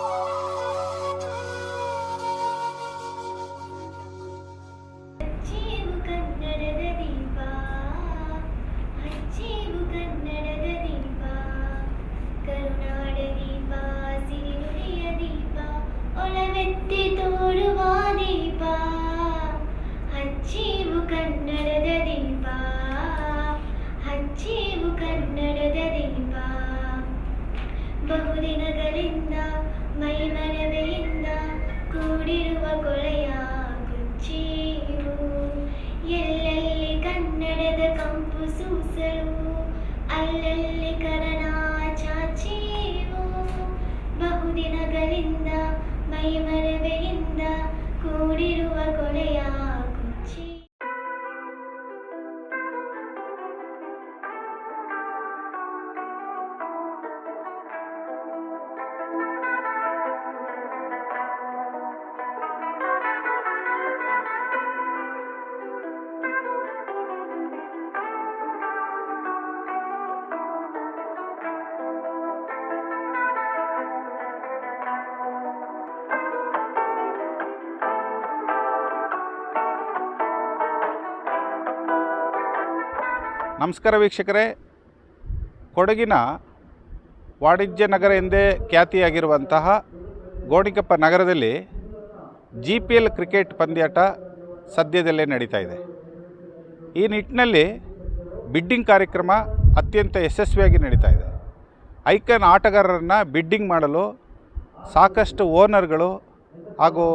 you ನಮಸ್ಕಾರ ವೀಕ್ಷಕರೇ. ಕೊಡಗಿನ ವಾಣಿಜ್ಯ ನಗರ ಎಂದೇ ಖ್ಯಾತಿಯಾಗಿರುವಂತಹ ಗೋಣಿಕಪ್ಪ ನಗರದಲ್ಲಿ ಜಿ ಪಿ ಎಲ್ ಕ್ರಿಕೆಟ್ ಪಂದ್ಯಾಟ ಸದ್ಯದಲ್ಲೇ ನಡೀತಾ ಇದೆ. ಈ ನಿಟ್ಟಿನಲ್ಲಿ ಬಿಡ್ಡಿಂಗ್ ಕಾರ್ಯಕ್ರಮ ಅತ್ಯಂತ ಯಶಸ್ವಿಯಾಗಿ ನಡೀತಾ ಇದೆ. ಐಕನ್ ಆಟಗಾರರನ್ನು ಬಿಡ್ಡಿಂಗ್ ಮಾಡಲು ಸಾಕಷ್ಟು ಓನರ್ಗಳು ಹಾಗೂ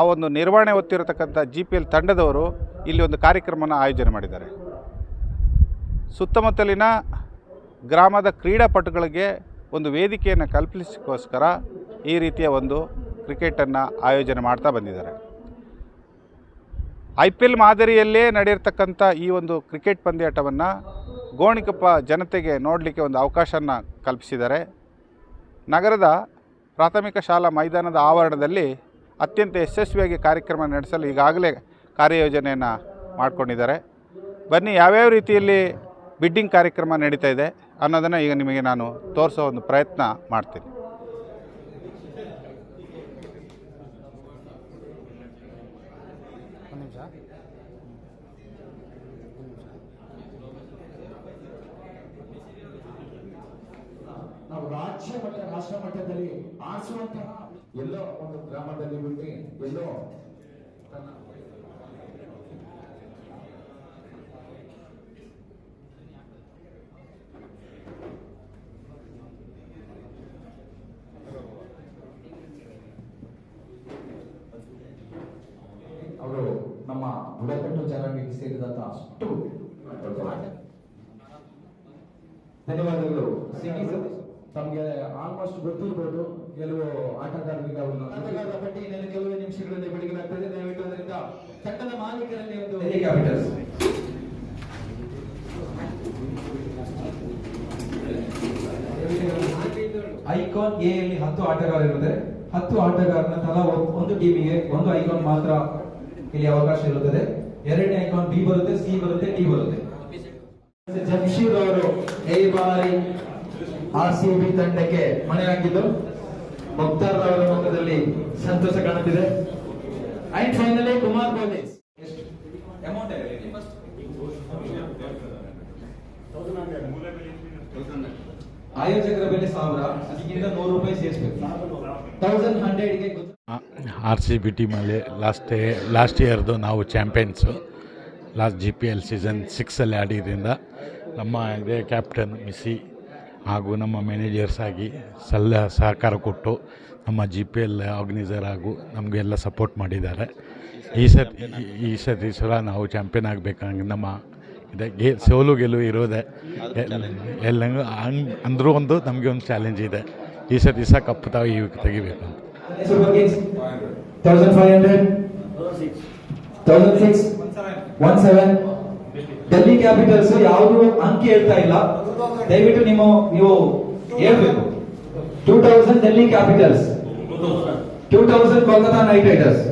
ಆ ಒಂದು ನಿರ್ವಹಣೆ ಹೊತ್ತಿರತಕ್ಕಂಥ ಜಿ ಪಿ ಎಲ್ ತಂಡದವರು ಇಲ್ಲಿ ಒಂದು ಕಾರ್ಯಕ್ರಮನ ಆಯೋಜನೆ ಮಾಡಿದ್ದಾರೆ. ಸುತ್ತಮುತ್ತಲಿನ ಗ್ರಾಮದ ಕ್ರೀಡಾಪಟುಗಳಿಗೆ ಒಂದು ವೇದಿಕೆಯನ್ನು ಕಲ್ಪಿಸೋಕ್ಕೋಸ್ಕರ ಈ ರೀತಿಯ ಒಂದು ಕ್ರಿಕೆಟನ್ನು ಆಯೋಜನೆ ಮಾಡ್ತಾ ಬಂದಿದ್ದಾರೆ. ಐ ಪಿ ಎಲ್ ಮಾದರಿಯಲ್ಲೇ ನಡೆಯಿರ್ತಕ್ಕಂಥ ಈ ಒಂದು ಕ್ರಿಕೆಟ್ ಪಂದ್ಯಾಟವನ್ನು ಗೋಣಿಕೊಪ್ಪ ಜನತೆಗೆ ನೋಡಲಿಕ್ಕೆ ಒಂದು ಅವಕಾಶನ ಕಲ್ಪಿಸಿದ್ದಾರೆ. ನಗರದ ಪ್ರಾಥಮಿಕ ಶಾಲಾ ಮೈದಾನದ ಆವರಣದಲ್ಲಿ ಅತ್ಯಂತ ಯಶಸ್ವಿಯಾಗಿ ಕಾರ್ಯಕ್ರಮ ನಡೆಸಲು ಈಗಾಗಲೇ ಕಾರ್ಯಯೋಜನೆಯನ್ನು ಮಾಡಿಕೊಂಡಿದ್ದಾರೆ. ಬನ್ನಿ, ಯಾವ್ಯಾವ ರೀತಿಯಲ್ಲಿ ಬಿಡ್ಡಿಂಗ್ ಕಾರ್ಯಕ್ರಮ ನಡೀತಾ ಇದೆ ಅನ್ನೋದನ್ನು ಈಗ ನಿಮಗೆ ನಾನು ತೋರಿಸೋ ಒಂದು ಪ್ರಯತ್ನ ಮಾಡ್ತೀನಿ. ನಾವು ರಾಜ್ಯ ಮಟ್ಟ ರಾಷ್ಟ್ರ ಮಟ್ಟದಲ್ಲಿ ಆಡಿಸುವಂತಹ ಎಲ್ಲೋ ಒಂದು ಗ್ರಾಮದಲ್ಲಿ ಬಿಟ್ಟು ಎಲ್ಲೋ ತನ್ನ ಅವರು ನಮ್ಮ ಬುಡಕಟ್ಟು ಜನಾಂಗಕ್ಕೆ ಸೇರಿದಂತ ಅಷ್ಟು ಧನ್ಯವಾದಗಳು. ಸಿಗಿ ತಮಗೆ ಆಲ್ಮೋಸ್ಟ್ ಗೊತ್ತಿರ್ಬೋದು ಕೆಲವು ಆಟಗಾರರಿಗೆ ಅವರು ಆಟಗಾರರ ಇನ್ನೇನು ಕೆಲವೇ ನಿಮಿಷಗಳಲ್ಲಿ ಬೆಳಗಿನಾಗ್ತದೆ ದಯವಿಟ್ಟು ಅದರಿಂದ ತಂಡದ ಮಾಲೀಕರಲ್ಲಿ ಒಂದು ಕ್ಯಾಪಿಟಲ್ಸ್ ಐಕಾನ್ ಎ ಅಲ್ಲಿ ಹತ್ತು ಆಟಗಾರ ಇರುತ್ತೆ. ಹತ್ತು ಆಟಗಾರನ ತಲಾ ಒಂದು ಟೀಮಿಗೆ ಒಂದು ಐಕಾನ್ ಮಾತ್ರ ಇಲ್ಲಿ ಅವಕಾಶ ಇರುತ್ತದೆ. ಎರಡನೇ ಐಕಾನ್ ಬಿ ಬರುತ್ತೆ ಸಿ ಬರುತ್ತೆ ಡಿ ಬರುತ್ತೆ. ಜಮ್ಶೀದ್ ಅವರು ಈ ಬಾರಿ ಆರ್ ಸಿ ಬಿ ತಂಡಕ್ಕೆ ಮನೆ ಹಾಕಿದ್ದು ಮುಕ್ತಾರ್ ಅವರ ಮುಖದಲ್ಲಿ ಸಂತೋಷ ಕಾಣುತ್ತಿದೆ. And finally Kumar police amount ಆಯೋಜಕರ ಬೆಲೆ ಸಾವಿರ, ಅದಕ್ಕಿಂತ ನೂರು ರೂಪಾಯಿ ಸೇರಿಸಬೇಕು. ತೌಸಂಡ್ ಹಂಡ್ರೆಡ್ಗೆ ಆರ್ ಸಿ ಬಿ ಟೀಮಲ್ಲಿ ಲಾಸ್ಟ್ ಲಾಸ್ಟ್ ಇಯರ್ದು ನಾವು champions last G P L season ಸಿಕ್ಸಲ್ಲಿ ಆಡಿದ್ರಿಂದ ನಮ್ಮ ಇದೇ ಕ್ಯಾಪ್ಟನ್ ಮಿಸ್ಸಿ ಹಾಗೂ ನಮ್ಮ ಮ್ಯಾನೇಜರ್ಸ್ ಆಗಿ ಸಲ್ಲ ಸಹಕಾರ ಕೊಟ್ಟು ನಮ್ಮ ಜಿ ಪಿ ಎಲ್ ಆರ್ಗನೈಸರ್ ಹಾಗೂ ನಮಗೆಲ್ಲ ಸಪೋರ್ಟ್ ಮಾಡಿದ್ದಾರೆ. ಈ ಸತಿ ಈ ಸತಿ ಸಲ ನಾವು ಚಾಂಪಿಯನ್ ಆಗಬೇಕಂಗೆ ನಮ್ಮ ಇದೆ. ಗೆ ಸೋಲು ಗೆಲುವು ಇರೋದೆ. ಎಲ್ಲ ಹಂಗೆ ಅಂದರೂ ಒಂದು ನಮಗೆ ಒಂದು ಚಾಲೆಂಜ್ ಇದೆ. ಈ ಸತಿ ಸಹ ಕಪ್ಪು ತಾವು ಈ ತೆಗಿಬೇಕು ಅಂತ. ಒನ್ ಸೆವೆನ್ ಡೆಲ್ಲಿ ಕ್ಯಾಪಿಟಲ್ಸ್ ಯಾವುದು ಅಂಕಿ ಹೇಳ್ತಾ ಇಲ್ಲ. ದಯವಿಟ್ಟು ನಿಮ್ಮ, ನೀವು ಹೇಳ್ಬೇಕು. Two thousand Delhi Capitals two thousand Kolkata Knight Riders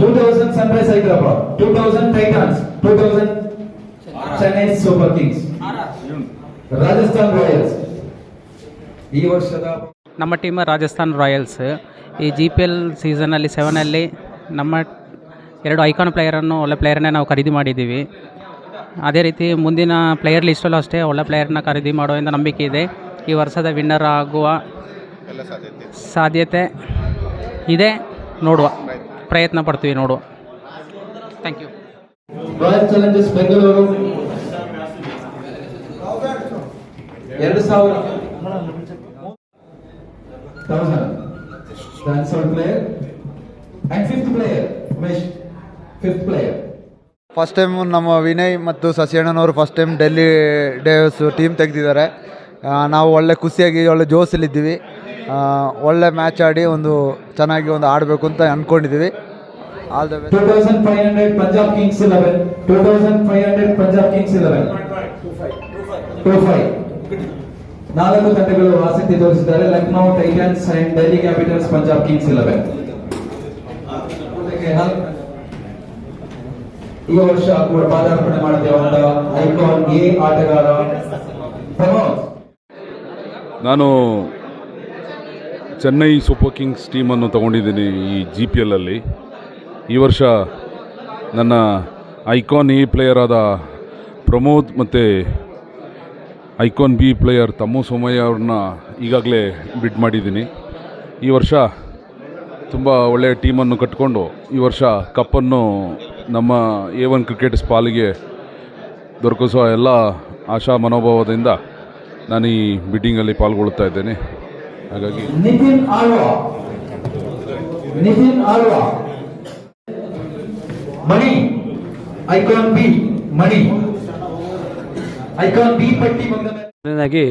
two thousand sunrise Hyderabad two thousand Titans two thousand Chennai Super Kings Rajasthan Royals ಈ ವರ್ಷದ ನಮ್ಮ ಟೀಮ್ ರಾಜಸ್ಥಾನ್ ರಾಯಲ್ಸ್ ಈ ಜಿ ಪಿ ಎಲ್ ಸೀಸನಲ್ಲಿ ಸೆವೆನಲ್ಲಿ ನಮ್ಮ ಎರಡು ಐಕಾನ್ ಪ್ಲೇಯರನ್ನು, ಒಳ್ಳೆ ಪ್ಲೇಯರನ್ನೇ ನಾವು ಖರೀದಿ ಮಾಡಿದ್ದೀವಿ. ಅದೇ ರೀತಿ ಮುಂದಿನ ಪ್ಲೇಯರ್ ಲಿಸ್ಟಲ್ಲೂ ಅಷ್ಟೇ ಒಳ್ಳೆ ಪ್ಲೇಯರ್ನ ಖರೀದಿ ಮಾಡೋ ಎಂದು ನಂಬಿಕೆ ಇದೆ. ಈ ವರ್ಷದ ವಿನ್ನರ್ ಆಗುವ ಸಾಧ್ಯತೆ ಇದೆ. ನೋಡುವ. ಪ್ರಯತ್ನ ಪಡ್ತೀವಿ, ನೋಡುವ. Thank you Royal Challengers Bengaluru ಎರಡು ಸಾವಿರ. ಫಸ್ಟ್ ಟೈಮ್ ನಮ್ಮ ವಿನಯ್ ಮತ್ತು ಸಸಿಯಣ್ಣನವರು ಫಸ್ಟ್ ಟೈಮ್ ಡೆಲ್ಲಿ ಡೇವ್ಸ್ ಟೀಮ್ ತೆಗೆದಿದ್ದಾರೆ. ನಾವು ಒಳ್ಳೆ ಖುಷಿಯಾಗಿ ಒಳ್ಳೆ ಜೋಸಲ್ಲಿದ್ದೀವಿ ಒಳ್ಳೆ ಮ್ಯಾಚ್ ಆಡಿ ಒಂದು ಚೆನ್ನಾಗಿ ಒಂದು ಆಡಬೇಕು ಅಂತ ಅಂದ್ಕೊಂಡಿದ್ದೀವಿ all the best Punjab Kings eleven two thousand five hundred Punjab Kings ನಾಲ್ಕು ತಂಡಗಳು ಆಸಕ್ತಿ ತೋರಿಸಿದ್ದಾರೆ. Lucknow Titans and Delhi Capitals Punjab Kings eleven ಈ ವರ್ಷ ಕೂಡ ಪಾದಾರ್ಪಣೆ ಮಾಡುತ್ತಿರುವಂತಹ ಐಕಾನ್ ಎ ಆಟಗಾರ ನಾನು ಚೆನ್ನೈ ಸೂಪರ್ ಕಿಂಗ್ಸ್ ಟೀಮನ್ನು ತಗೊಂಡಿದ್ದೀನಿ ಈ ಜಿ ಪಿ ಎಲ್ಲಲ್ಲಿ ಈ ವರ್ಷ ನನ್ನ ಐಕಾನ್ ಎ ಪ್ಲೇಯರ್ ಆದ ಪ್ರಮೋದ್ ಮತ್ತು icon B player Thammu Somaiah ಅವ್ರನ್ನ ಈಗಾಗಲೇ ಬಿಡ್ ಮಾಡಿದ್ದೀನಿ. ಈ ವರ್ಷ ತುಂಬ ಒಳ್ಳೆಯ ಟೀಮನ್ನು ಕಟ್ಕೊಂಡು ಈ ವರ್ಷ ಕಪ್ಪನ್ನು ನಮ್ಮ ಎ ಒನ್ ಕ್ರಿಕೆಟ್ಸ್ ಸ್ಪಾಲಿಗೆ ದೊರಕಿಸುವ ಎಲ್ಲ ಆಶಾ ಮನೋಭಾವದಿಂದ ನಾನು ಈ ಮೀಟಿಂಗಲ್ಲಿ ಪಾಲ್ಗೊಳ್ತಾ ಇದ್ದೇನೆ. ಹಾಗಾಗಿ Nitin Alva. Nitin Alva. Mani. Icon B Mani. Icon B ಪಟ್ಟಿ ಮೊದಲನೇದಾಗಿ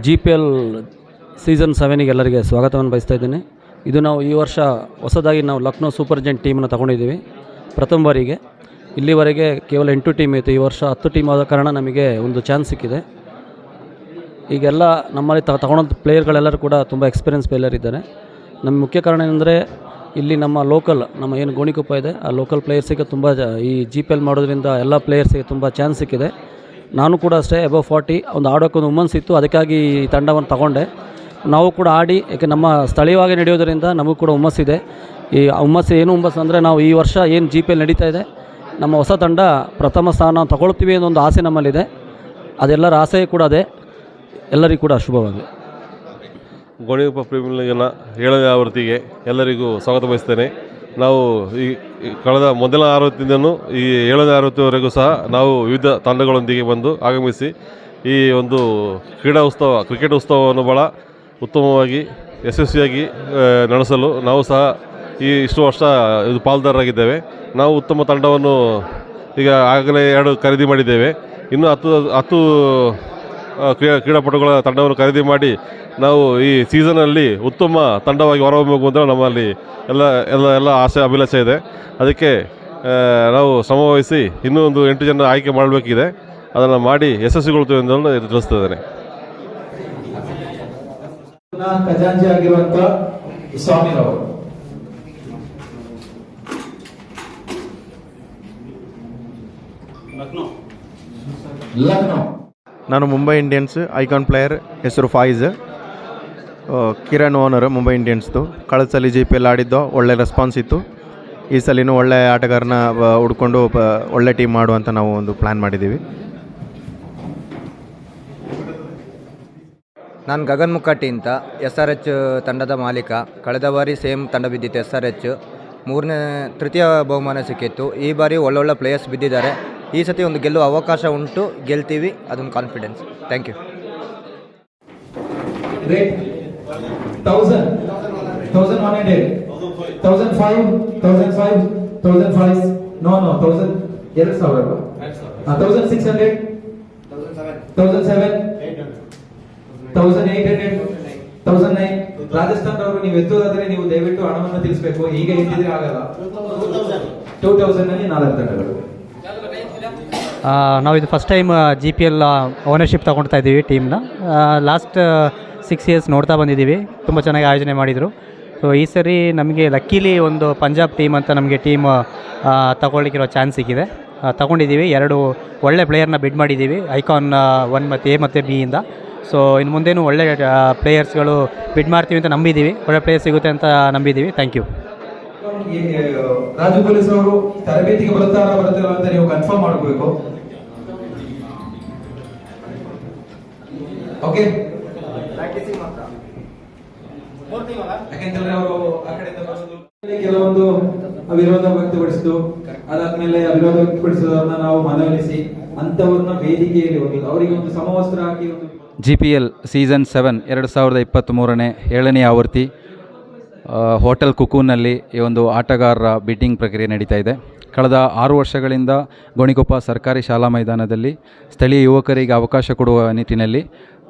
ಜಿ ಪಿ ಎಲ್ ಸೀಸನ್ ಸೆವೆನಿಗೆ ಎಲ್ಲರಿಗೆ ಸ್ವಾಗತವನ್ನು ಬಯಸ್ತಾ ಇದ್ದೇನೆ. ಇದು ನಾವು ಈ ವರ್ಷ ಹೊಸದಾಗಿ ನಾವು ಲಕ್ನೋ ಸೂಪರ್ ಜೆಂಟ್ ಟೀಮನ್ನು ತಗೊಂಡಿದ್ದೀವಿ. ಪ್ರಥಮ ಬಾರಿಗೆ ಇಲ್ಲಿವರೆಗೆ ಕೇವಲ ಎಂಟು ಟೀಮ್ ಇತ್ತು. ಈ ವರ್ಷ ಹತ್ತು ಟೀಮ್ ಆದ ಕಾರಣ ನಮಗೆ ಒಂದು ಚಾನ್ಸ್ ಸಿಕ್ಕಿದೆ. ಈಗೆಲ್ಲ ನಮ್ಮಲ್ಲಿ ತ ತಗೊಳ್ಳೋಂಥ ಪ್ಲೇಯರ್ಗಳೆಲ್ಲರೂ ಕೂಡ ತುಂಬ ಎಕ್ಸ್ಪೀರಿಯನ್ಸ್ ಪ್ಲೇಯರ್ ಇದ್ದಾರೆ. ನಮ್ಮ ಮುಖ್ಯ ಕಾರಣ ಏನಂದರೆ, ಇಲ್ಲಿ ನಮ್ಮ ಲೋಕಲ್ ನಮ್ಮ ಏನು ಗೋಣಿಕೊಪ್ಪ ಇದೆ, ಆ ಲೋಕಲ್ ಪ್ಲೇಯರ್ಸಿಗೆ ತುಂಬ ಈ ಜಿ ಪಿ ಎಲ್ ಮಾಡೋದ್ರಿಂದ ಎಲ್ಲ ಪ್ಲೇಯರ್ಸಿಗೆ ತುಂಬ ಚಾನ್ಸ್ ಸಿಕ್ಕಿದೆ. ನಾನು ಕೂಡ ಅಷ್ಟೇ ಎಬವ್ ಫಾರ್ಟಿ ಒಂದು ಆಡೋಕ್ಕೊಂದು ಹುಮ್ಮನ್ಸ್ ಇತ್ತು. ಅದಕ್ಕಾಗಿ ಈ ತಂಡವನ್ನು ತಗೊಂಡೆ. ನಾವು ಕೂಡ ಆಡಿ ಯಾಕೆ ನಮ್ಮ ಸ್ಥಳೀಯವಾಗಿ ನಡೆಯೋದರಿಂದ ನಮಗೂ ಕೂಡ ಹುಮ್ಮಸ್ಸಿದೆ ಈ ಹುಮ್ಮಸ್ಸು ಏನು ಹುಮ್ಮಸ್ಸು ಅಂದರೆ ನಾವು ಈ ವರ್ಷ ಏನು ಜಿ ಪಿ ನಡೀತಾ ಇದೆ, ನಮ್ಮ ಹೊಸ ತಂಡ ಪ್ರಥಮ ಸ್ಥಾನ ತಗೊಳ್ತೀವಿ ಅನ್ನೋ ಒಂದು ಆಸೆ ನಮ್ಮಲ್ಲಿದೆ. ಅದೆಲ್ಲರ ಆಸೆ ಕೂಡ ಅದೇ. ಎಲ್ಲರಿಗೂ ಕೂಡ ಶುಭವಾಗಲಿ. ಗೋಣಿಗೊಪ್ಪ ಪ್ರೇಮಿಗಳಿಗೆಲ್ಲ ಏಳನೇ ಆವೃತ್ತಿಗೆ ಎಲ್ಲರಿಗೂ ಸ್ವಾಗತ ಬಯಸ್ತೇನೆ. ನಾವು ಈ ಈ ಕಳೆದ ಮೊದಲ ಆವೃತ್ತಿಯಿಂದನೂ ಈ ಏಳನೇ ಆವೃತ್ತಿವರೆಗೂ ಸಹ ನಾವು ವಿವಿಧ ತಂಡಗಳೊಂದಿಗೆ ಬಂದು ಆಗಮಿಸಿ ಈ ಒಂದು ಕ್ರೀಡಾ ಉತ್ಸವ, ಕ್ರಿಕೆಟ್ ಉತ್ಸವವನ್ನು ಭಾಳ ಉತ್ತಮವಾಗಿ, ಯಶಸ್ವಿಯಾಗಿ ನಡೆಸಲು ನಾವು ಸಹ ಈ ಇಷ್ಟು ವರ್ಷ ಇದು ಪಾಲ್ದಾರರಾಗಿದ್ದೇವೆ. ನಾವು ಉತ್ತಮ ತಂಡವನ್ನು ಈಗ ಆಗಲೇ ಎರಡು ಖರೀದಿ ಮಾಡಿದ್ದೇವೆ. ಇನ್ನು ಹತ್ತು ಹತ್ತು ಕ್ರೀಡಾ ಕ್ರೀಡಾಪಟುಗಳ ತಂಡವನ್ನು ಖರೀದಿ ಮಾಡಿ ನಾವು ಈ ಸೀಸನಲ್ಲಿ ಉತ್ತಮ ತಂಡವಾಗಿ ಹೊರಹೊಮ್ಮಬೇಕು ಅಂತ ನಮ್ಮಲ್ಲಿ ಎಲ್ಲ ಎಲ್ಲ ಎಲ್ಲ ಆಸೆ, ಅಭಿಲಾಷೆ ಇದೆ. ಅದಕ್ಕೆ ನಾವು ಸಮವಹಿಸಿ ಇನ್ನೂ ಒಂದು ಎಂಟು ಜನ ಆಯ್ಕೆ ಮಾಡಬೇಕಿದೆ. ಅದನ್ನು ಮಾಡಿ ಯಶಸ್ವಿಗೊಳ್ತೇವೆ ಎಂದು ತಿಳಿಸ್ತಿದ್ದೇನೆ ಖಜಾಂಚಿ ಆಗಿರುವಂತ ಸ್ವಾಮಿರವರು. ನಾನು ಮುಂಬೈ ಇಂಡಿಯನ್ಸ್ ಐಕಾನ್ ಪ್ಲೇಯರ್ ಹೆಸರು ಫಾಯ್ಸ್ ಕಿರಣ್ ಓನರ್ ಮುಂಬೈ ಇಂಡಿಯನ್ಸ್ದು. ಕಳೆದ ಸಲ ಜಿ ಪಿ ಎಲ್ ಆಡಿದ್ದು ಒಳ್ಳೆ ರೆಸ್ಪಾನ್ಸ್ ಇತ್ತು. ಈ ಸಲಿನೂ ಒಳ್ಳೆ ಆಟಗಾರನ ಹುಡ್ಕೊಂಡು ಒಳ್ಳೆ ಟೀಮ್ ಮಾಡುವಂತ ನಾವು ಒಂದು ಪ್ಲ್ಯಾನ್ ಮಾಡಿದ್ದೀವಿ. ನಾನು ಗಗನ್ ಮುಕ್ಕಟ್ಟಿ ಅಂತ ಎಸ್ ಆರ್ ಎಚ್ ತಂಡದ ಮಾಲೀಕ. ಕಳೆದ ಬಾರಿ ಸೇಮ್ ತಂಡ ಬಿದ್ದಿತ್ತು ಎಸ್ ಆರ್ ಎಚ್. ಮೂರನೇ ತೃತೀಯ ಬಹುಮಾನ ಸಿಕ್ಕಿತ್ತು. ಈ ಬಾರಿ ಒಳ್ಳೊಳ್ಳೆ ಪ್ಲೇಯರ್ಸ್ ಬಿದ್ದಿದ್ದಾರೆ. ಈ ಸತಿ ಒಂದು ಗೆಲ್ಲುವ ಅವಕಾಶ ಉಂಟು, ಗೆಲ್ತೀವಿ, ಅದೊಂದು ಕಾನ್ಫಿಡೆನ್ಸ್ ಥ್ಯಾಂಕ್ ಯು ಎರಡು ಸಾವಿರ thousand six hundred seven hundred nine Rajasthan ಅವರು ನೀವು ಎತ್ತುವುದಾದ್ರೆ ನೀವು ದಯವಿಟ್ಟು ಹಣವನ್ನು ತಿಳಿಸಬೇಕು. ಈಗ ಎತ್ತಿದ್ರೆ ಆಗಲ್ಲ. ಟೂ ತೌಸಂಡ್ನಲ್ಲಿ ನಾಲ್ಕು ತಂಡಗಳು. ನಾವು ಇದು first time G P L ownership ತೊಗೊಳ್ತಾ ಇದ್ದೀವಿ ಟೀಮ್ನ ಲಾಸ್ಟ್ ಸಿಕ್ಸ್ ಇಯರ್ಸ್ ನೋಡ್ತಾ ಬಂದಿದ್ದೀವಿ. ತುಂಬ ಚೆನ್ನಾಗಿ ಆಯೋಜನೆ ಮಾಡಿದರು. ಸೊ ಈ ಸರಿ ನಮಗೆ ಲಕ್ಕೀಲಿ ಒಂದು ಪಂಜಾಬ್ ಟೀಮ್ ಅಂತ ನಮಗೆ ಟೀಮ್ ತಗೊಳ್ಳಿಕ್ಕಿರೋ ಚಾನ್ಸ್ ಸಿಕ್ಕಿದೆ. ತಗೊಂಡಿದ್ದೀವಿ. ಎರಡು ಒಳ್ಳೆ ಪ್ಲೇಯರ್ನ ಬಿಡ್ ಮಾಡಿದ್ದೀವಿ. ಐಕಾನ್ ಒನ್ ಮತ್ತು ಎ ಮತ್ತು ಬಿ ಇಂದ. ಸೊ ಇನ್ನು ಮುಂದೇನು ಒಳ್ಳೆ ಪ್ಲೇಯರ್ಸ್ಗಳು ಬಿಡ್ ಮಾಡ್ತೀವಿ ಅಂತ ನಂಬಿದ್ದೀವಿ. ಒಳ್ಳೆ ಪ್ಲೇಯರ್ ಸಿಗುತ್ತೆ ಅಂತ ನಂಬಿದ್ದೀವಿ. ಥ್ಯಾಂಕ್ ಯು ರಾಜು ಪೊಲೀಸ್ ಅವರು ತರಬೇತಿಗೆ ಬರುತ್ತಾ ಬರುತ್ತಿಲ್ಲ ಅಂತ ನೀವು ಕನ್ಫರ್ಮ್ ಮಾಡಬೇಕು ಓಕೆ ಯಾಕೆಂತಂದ್ರೆ ಅವರು ಆ ಕಡೆಯಿಂದ ಬರೋದು ಕೆಲವೊಂದು ವಿರೋಧ ವ್ಯಕ್ತಪಡಿಸಿದ್ದು ಅದಾದ್ಮೇಲೆ ಅವಿರೋಧ ವ್ಯಕ್ತಪಡಿಸಿದವ್ರನ್ನ ನಾವು ಮನವೊಲಿಸಿ ಅಂತವ್ರನ್ನ ವೇದಿಕೆಯಲ್ಲಿ ಹೋಗಿಲ್ಲ ಅವರಿಗೆ ಒಂದು ಸಮವಸ್ತ್ರ ಹಾಕಿ ಒಂದು G P L season seven ಎರಡು ಸಾವಿರದ ಇಪ್ಪತ್ತ್ಮೂರನೇ ಏಳನೇ ಆವೃತ್ತಿ ಹೋಟೆಲ್ ಕುಕೂನಲ್ಲಿ ಈ ಒಂದು ಆಟಗಾರರ ಬಿಡ್ಡಿಂಗ್ ಪ್ರಕ್ರಿಯೆ ನಡೀತಾ ಇದೆ. ಕಳೆದ ಆರು ವರ್ಷಗಳಿಂದ ಗೋಣಿಕೊಪ್ಪ ಸರ್ಕಾರಿ ಶಾಲಾ ಮೈದಾನದಲ್ಲಿ ಸ್ಥಳೀಯ ಯುವಕರಿಗೆ ಅವಕಾಶ ಕೊಡುವ ನಿಟ್ಟಿನಲ್ಲಿ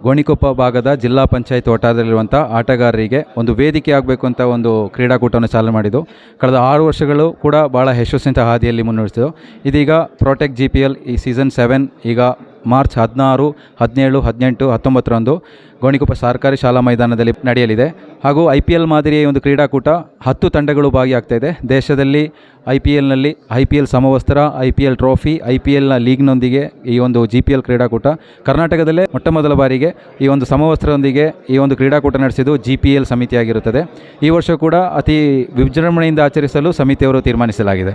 ಗೋಣಿಕೊಪ್ಪ ಭಾಗದ ಜಿಲ್ಲಾ ಪಂಚಾಯತ್ ವಠಾರದಲ್ಲಿರುವಂಥ ಆಟಗಾರರಿಗೆ ಒಂದು ವೇದಿಕೆ ಆಗಬೇಕು ಅಂತ ಒಂದು ಕ್ರೀಡಾಕೂಟವನ್ನು ಚಾಲನೆ ಮಾಡಿದ್ದು, ಕಳೆದ ಆರು ವರ್ಷಗಳು ಕೂಡ ಭಾಳ ಯಶಸ್ವಿನ ಹಾದಿಯಲ್ಲಿ ಮುನ್ನಡೆಸಿತು ಇದೀಗ ಪ್ರೊಟೆಕ್ಟ್ ಜಿ ಪಿ ಎಲ್ ಈ ಸೀಸನ್ ಸೆವೆನ್ ಈಗ ಮಾರ್ಚ್ ಹದಿನಾರು, ಹದಿನೇಳು, ಹದಿನೆಂಟು, ಹತ್ತೊಂಬತ್ತರಂದು ಗೋಣಿಕೊಪ್ಪ ಸರ್ಕಾರಿ ಶಾಲಾ ಮೈದಾನದಲ್ಲಿ ನಡೆಯಲಿದೆ. ಹಾಗೂ ಐ ಪಿ ಎಲ್ ಮಾದರಿಯ ಒಂದು ಕ್ರೀಡಾಕೂಟ ಹತ್ತು ತಂಡಗಳು ಭಾಗಿಯಾಗ್ತಾ ಇದೆ. ದೇಶದಲ್ಲಿ ಐ ಪಿ ಎಲ್ನಲ್ಲಿ ಐ ಪಿ ಎಲ್ ಸಮವಸ್ತ್ರ, I P L trophy, I P ಎಲ್ನ ಲೀಗ್ನೊಂದಿಗೆ ಈ ಒಂದು ಜಿ ಪಿ ಎಲ್ ಕ್ರೀಡಾಕೂಟ, ಕರ್ನಾಟಕದಲ್ಲೇ ಮೊಟ್ಟ ಮೊದಲ ಬಾರಿಗೆ ಈ ಒಂದು ಸಮವಸ್ತ್ರದೊಂದಿಗೆ ಈ ಒಂದು ಕ್ರೀಡಾಕೂಟ ನಡೆಸಿದ್ದು ಜಿ ಪಿ ಎಲ್ ಸಮಿತಿಯಾಗಿರುತ್ತದೆ. ಈ ವರ್ಷ ಕೂಡ ಅತಿ ವಿಜೃಂಭಣೆಯಿಂದ ಆಚರಿಸಲು ಸಮಿತಿಯವರು ತೀರ್ಮಾನಿಸಲಾಗಿದೆ.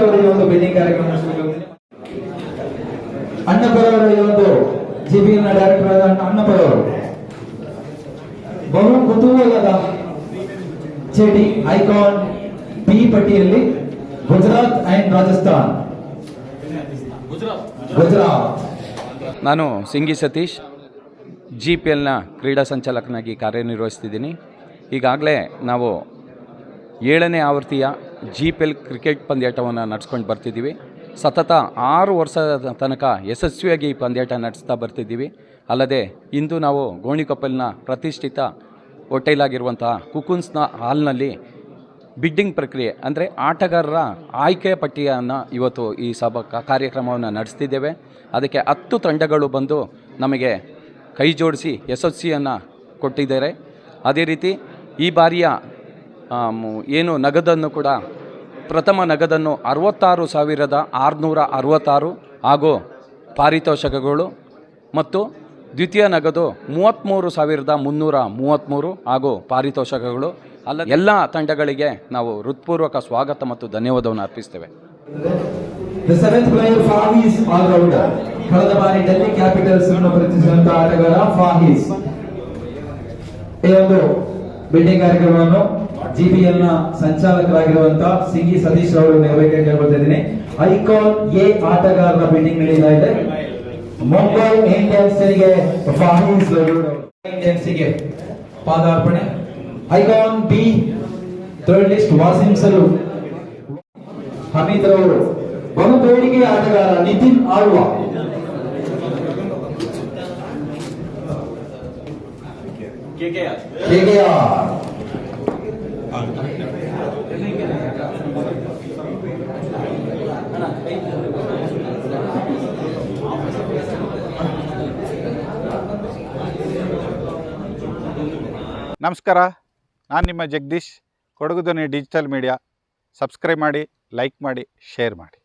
ಅವರಿಗೆ ಒಂದು ಕಾರ್ಯಕ್ರಮ ನಡೆಸಬೇಕು ಅಣ್ಣಪ್ಪರ ಅವರ ಈ ಒಂದು ಜಿ ನ ಡೈರೆಕ್ಟರ್ ಆದ ಅಣ್ಣಪ್ಪರ ಅವರು ಬಹು ಕುತೂಹಲದ ಚೇಟಿ ಐಕಾನ್ ಪಿ ಪಟ್ಟಿಯಲ್ಲಿ ಗುಜರಾತ್ ಅಂಡ್ ರಾಜಸ್ಥಾನ್. ಗುಜರಾತ್. ನಾನು ಸಿಂಗಿ ಸತೀಶ್ ಜಿ ಪಿ ಎಲ್ನ ಕ್ರೀಡಾ ಸಂಚಾಲಕನಾಗಿ ಕಾರ್ಯನಿರ್ವಹಿಸ್ತಿದ್ದೀನಿ. ಈಗಾಗಲೇ ನಾವು ಏಳನೇ ಆವೃತ್ತಿಯ ಜಿ ಪಿ ಎಲ್ ಕ್ರಿಕೆಟ್ ಪಂದ್ಯಾಟವನ್ನು ನಡೆಸ್ಕೊಂಡು ಬರ್ತಿದ್ದೀವಿ. ಸತತ ಆರು ವರ್ಷದ ತನಕ ಯಶಸ್ವಿಯಾಗಿ ಈ ಪಂದ್ಯಾಟ ನಡೆಸ್ತಾ ಬರ್ತಿದ್ದೀವಿ. ಅಲ್ಲದೆ ಇಂದು ನಾವು ಗೋಣಿಕೊಪ್ಪಲಿನ ಪ್ರತಿಷ್ಠಿತ ಹೋಟೆಲಾಗಿರುವಂತಹ ಕುಕುನ್ಸ್ನ ಹಾಲ್ನಲ್ಲಿ ಬಿಡ್ಡಿಂಗ್ ಪ್ರಕ್ರಿಯೆ, ಅಂದರೆ ಆಟಗಾರರ ಆಯ್ಕೆ ಪಟ್ಟಿಯನ್ನು ಇವತ್ತು ಈ ಸಭಾ ಕಾರ್ಯಕ್ರಮವನ್ನು ನಡೆಸ್ತಿದ್ದೇವೆ. ಅದಕ್ಕೆ ಹತ್ತು ತಂಡಗಳು ಬಂದು ನಮಗೆ ಕೈ ಜೋಡಿಸಿ ಯಶಸ್ವಿಯನ್ನು ಕೊಟ್ಟಿದ್ದಾರೆ. ಅದೇ ರೀತಿ ಈ ಬಾರಿಯ ಏನು ನಗದನ್ನು ಕೂಡ ಪ್ರಥಮ ನಗದನ್ನು ಅರವತ್ತಾರು ಸಾವಿರದ ಆರುನೂರ ಅರವತ್ತಾರು ಹಾಗೂ ಪಾರಿತೋಷಕಗಳು ಮತ್ತು ದ್ವಿತೀಯ ನಗದು ಮೂವತ್ತ್ಮೂರು ಸಾವಿರದ ಮುನ್ನೂರ ಮೂವತ್ತ್ಮೂರು ಹಾಗೂ ಪಾರಿತೋಷಕಗಳು. ಅಲ್ಲ, ಎಲ್ಲ ತಂಡಗಳಿಗೆ ನಾವು ಹೃತ್ಪೂರ್ವಕ ಸ್ವಾಗತ ಮತ್ತು ಧನ್ಯವಾದವನ್ನು ಅರ್ಪಿಸ್ತೇವೆ. ಕಳೆದ ಬಾರಿ ಡೆಲ್ಲಿ ಕ್ಯಾಪಿಟಲ್ಸ್ ಆಟಗಾರ ಈ ಒಂದು ಬಿಲ್ಡಿಂಗ್ ಕಾರ್ಯಕ್ರಮವನ್ನು ಜಿಬಿಎಲ್ನ ಸಂಚಾಲಕರಾಗಿರುವಂತಹ ಸಿಂಗಿ ಸತೀಶ್ ಅವರು ನಿರ್ವಹಿಕೆ ಕೇಳ್ಕೊಳ್ತಾ ಇದ್ದೀನಿ. ಐಕಾನ್ ಎ ಆಟಗಾರರ ಬಿಲ್ಡಿಂಗ್ ನಡೀತಾ ಇದೆ. ಮುಂಬೈ ಇಂಡಿಯನ್ಸ್ಗೆ ಫಾಹೀಸ್ ಇಂಡಿಯನ್ಸ್ಗೆ ಪಾದಾರ್ಪಣೆ. Icon B third list Wasim ಸಲು Hamid ರವರು. ಬಹು ಬೇಡಿಕೆ ಆಟಗಾರ ನಿತಿನ್ ಆಳ್ವಾ. ಕೆಕೆಆರ್ ನಮಸ್ಕಾರ ನಾನು ನಿಮ್ಮ Jagadish Kodagu digital media. Subscribe ಮಾಡಿ ಲೈಕ್ ಮಾಡಿ ಶೇರ್ ಮಾಡಿ.